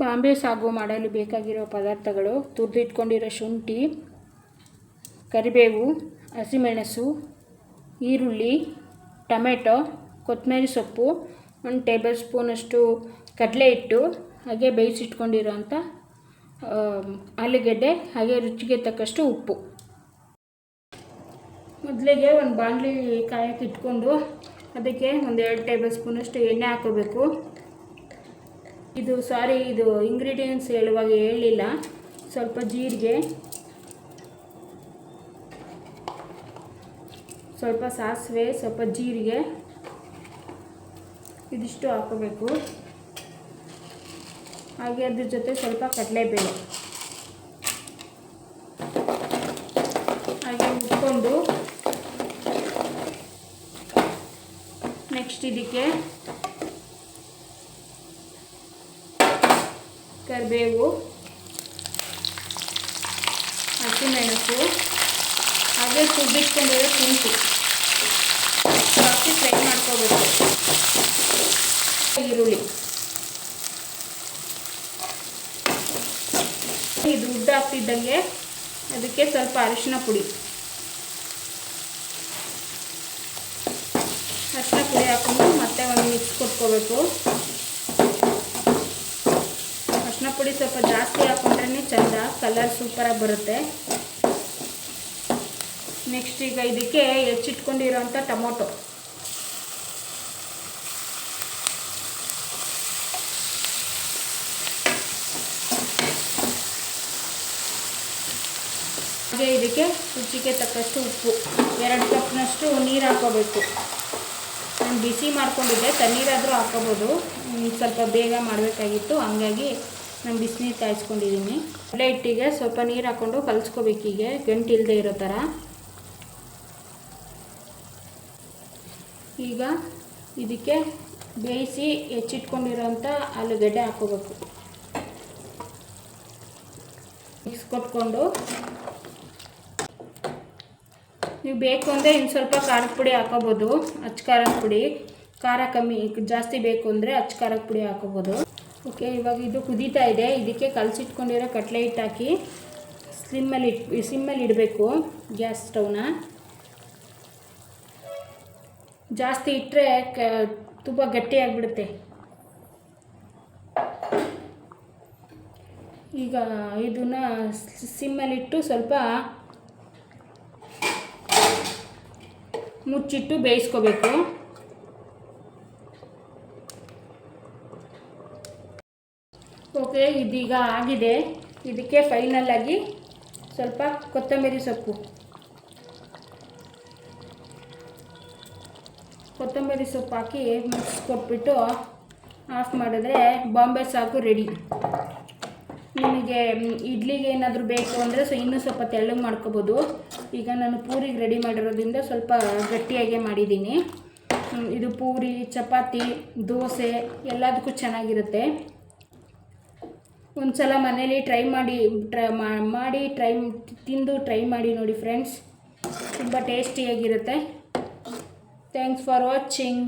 ಬಾಂಬೆ ಸಾಗು ಮಾಡಲು ಬೇಕಾಗಿರೋ ಪದಾರ್ಥಗಳು ತುರಿದಿಟ್ಕೊಂಡಿರೋ ಶುಂಠಿ, ಕರಿಬೇವು, ಹಸಿಮೆಣಸು, ಈರುಳ್ಳಿ, ಟೊಮೆಟೊ, ಕೊತ್ತಂಬರಿ ಸೊಪ್ಪು, ಒಂದು ಟೇಬಲ್ ಸ್ಪೂನಷ್ಟು ಕಡಲೆ ಹಿಟ್ಟು, ಹಾಗೆ ಬೇಯಿಸಿಟ್ಕೊಂಡಿರೋಂಥ ಆಲೂಗೆಡ್ಡೆ, ಹಾಗೆ ರುಚಿಗೆ ತಕ್ಕಷ್ಟು ಉಪ್ಪು. ಮೊದಲಿಗೆ ಒಂದು ಬಾಣಲಿ ಕಾಯಕ್ಕೆ ಇಟ್ಕೊಂಡು ಅದಕ್ಕೆ ಒಂದು ಎರಡು ಟೇಬಲ್ ಸ್ಪೂನಷ್ಟು ಎಣ್ಣೆ ಹಾಕೋಬೇಕು ಇದು ಸಾರಿ, ಇದು ಇಂಗ್ರೀಡಿಯೆಂಟ್ಸ್ ಹೇಳುವಾಗ ಹೇಳಲಿಲ್ಲ ಸ್ವಲ್ಪ ಜೀರಿಗೆ, ಸ್ವಲ್ಪ ಸಾಸಿವೆ, ಸ್ವಲ್ಪ ಜೀರಿಗೆ, ಇದಿಷ್ಟು ಹಾಕೋಬೇಕು ಹಾಗೆ ಅದ್ರ ಜೊತೆ ಸ್ವಲ್ಪ ಕಡಲೆಬೇಳೆ. ಹಾಗೆ ಉಟ್ಕೊಂಡು ನೆಕ್ಸ್ಟ್ ಇದಕ್ಕೆ ಕರಿಬೇವು, ಹಸಿಮೆಣಸು, ಹಾಗೆ ತುಬ್ಬಿಟ್ಕೊಂಡಿರೋ ಶುಂಠಿ ಹಾಕಿ ಫ್ರೈ ಮಾಡ್ಕೋಬೇಕು. ಈರುಳ್ಳಿ. ಇದು ಉದ್ದ ಆಗ್ತಿದ್ದಂಗೆ ಅದಕ್ಕೆ ಸ್ವಲ್ಪ ಅರಿಶಿನ ಪುಡಿ. ಅರಿಶಿನ ಪುಡಿ ಹಾಕೊಂಡು ಮತ್ತೆ ಒಂದು ಮಿಕ್ಸ್ ಕೊಟ್ಕೋಬೇಕು. ಅರಿಶಿನ ಪುಡಿ ಸ್ವಲ್ಪ ಜಾಸ್ತಿ ಹಾಕೊಂಡ್ರೆ ಚೆಂದ ಕಲರ್ ಸೂಪರಾಗಿ ಬರುತ್ತೆ. ನೆಕ್ಸ್ಟ್ ಈಗ ಇದಕ್ಕೆ ಹೆಚ್ಚಿಟ್ಕೊಂಡಿರೋಂಥ ಟೊಮೊಟೊ. ಹಾಗೆ ಇದಕ್ಕೆ ರುಚಿಗೆ ತಕ್ಕಷ್ಟು ಉಪ್ಪು. ಎರಡು ಕಪ್ನಷ್ಟು ನೀರು ಹಾಕೋಬೇಕು ನಾನು ಬಿಸಿ ಮಾಡ್ಕೊಂಡಿದ್ದೆ, ತಣ್ಣೀರಾದರೂ ಹಾಕೋಬೋದು ಸ್ವಲ್ಪ ಬೇಗ ಮಾಡಬೇಕಾಗಿತ್ತು. ಹಂಗಾಗಿ ನಾನು ಬಿಸಿನೀರು ಕಾಯಿಸ್ಕೊಂಡಿದ್ದೀನಿ. ಕಡಲೆ ಹಿಟ್ಟಿಗೆ ಸ್ವಲ್ಪ ನೀರು ಹಾಕ್ಕೊಂಡು ಕಲಿಸ್ಕೋಬೇಕೀಗೆ ಗಂಟು ಇಲ್ಲದೆ ಇರೋ ಥರ. ಈಗ ಇದಕ್ಕೆ ಬೇಯಿಸಿ ಹೆಚ್ಚಿಟ್ಕೊಂಡಿರೋಂಥ ಆಲೂಗಡ್ಡೆ ಹಾಕೋಬೇಕು ಮಿಕ್ಸ್ ಕೊಟ್ಕೊಂಡು. ನೀವು ಬೇಕು ಅಂದರೆ ಇನ್ನು ಸ್ವಲ್ಪ ಖಾರದ ಪುಡಿ ಹಾಕೋಬೋದು ಅಚ್ಚ ಖಾರದ ಪುಡಿ. ಖಾರ ಕಮ್ಮಿ, ಜಾಸ್ತಿ ಬೇಕು ಅಂದರೆ ಅಚ್ಚ ಖಾರದ ಪುಡಿ ಹಾಕೋಬೋದು ಓಕೆ, ಇವಾಗ ಇದು ಕುದೀತಾ ಇದೆ. ಇದಕ್ಕೆ ಕಲಸಿಟ್ಕೊಂಡಿರೋ ಕಟ್ಲೆ ಹಿಟ್ಟು ಹಾಕಿ ಸ್ಲಿಮ್ಮಲ್ಲಿ ಇಟ್ ಸಿಮ್ಮಲ್ಲಿ ಇಡಬೇಕು ಗ್ಯಾಸ್ ಸ್ಟವ್ನ. ಜಾಸ್ತಿ ಇಟ್ಟರೆ ಕ, ತುಂಬ ಗಟ್ಟಿಯಾಗಿಬಿಡುತ್ತೆ ಈಗ ಇದನ್ನು ಸಿಮ್ಮಲ್ಲಿಟ್ಟು ಸ್ವಲ್ಪ ಮುಚ್ಚಿಟ್ಟು ಬೇಯಿಸ್ಕೋಬೇಕು. ಓಕೆ ಇದೀಗ ಆಗಿದೆ. ಇದಕ್ಕೆ ಫೈನಲ್ ಸ್ವಲ್ಪ ಕೊತ್ತಂಬರಿ ಸೊಪ್ಪು. ಕೊತ್ತಂಬರಿ ಸೊಪ್ಪು ಹಾಕಿ ಮಿಕ್ಸ್ ಕೊಟ್ಬಿಟ್ಟು ಆಫ್ ಮಾಡಿದ್ರೆ ಬಾಂಬೆ ಸಾಕು ರೆಡಿ ನಿಮಗೆ ಇಡ್ಲಿಗೆ ಏನಾದರೂ ಬೇಕು ಅಂದರೆ ಸೊ ಇನ್ನೂ ಸ್ವಲ್ಪ ತೆಳ್ಳಗೆ ಮಾಡ್ಕೋಬೋದು. ಈಗ ನಾನು ಪೂರಿಗೆ ರೆಡಿ ಮಾಡಿರೋದ್ರಿಂದ ಸ್ವಲ್ಪ ಗಟ್ಟಿಯಾಗೆ ಮಾಡಿದ್ದೀನಿ. ಇದು ಪೂರಿ, ಚಪಾತಿ, ದೋಸೆ ಎಲ್ಲದಕ್ಕೂ ಚೆನ್ನಾಗಿರುತ್ತೆ. ಒಂದು ಸಲ ಮನೇಲಿ ಟ್ರೈ ಮಾಡಿ ಟ್ರೈ ಮಾಡಿ ಟ್ರೈ ತಿಂದು ಟ್ರೈ ಮಾಡಿ ನೋಡಿ ಫ್ರೆಂಡ್ಸ್ ತುಂಬ ಟೇಸ್ಟಿಯಾಗಿರುತ್ತೆ ಥ್ಯಾಂಕ್ಸ್ ಫಾರ್ ವಾಚಿಂಗ್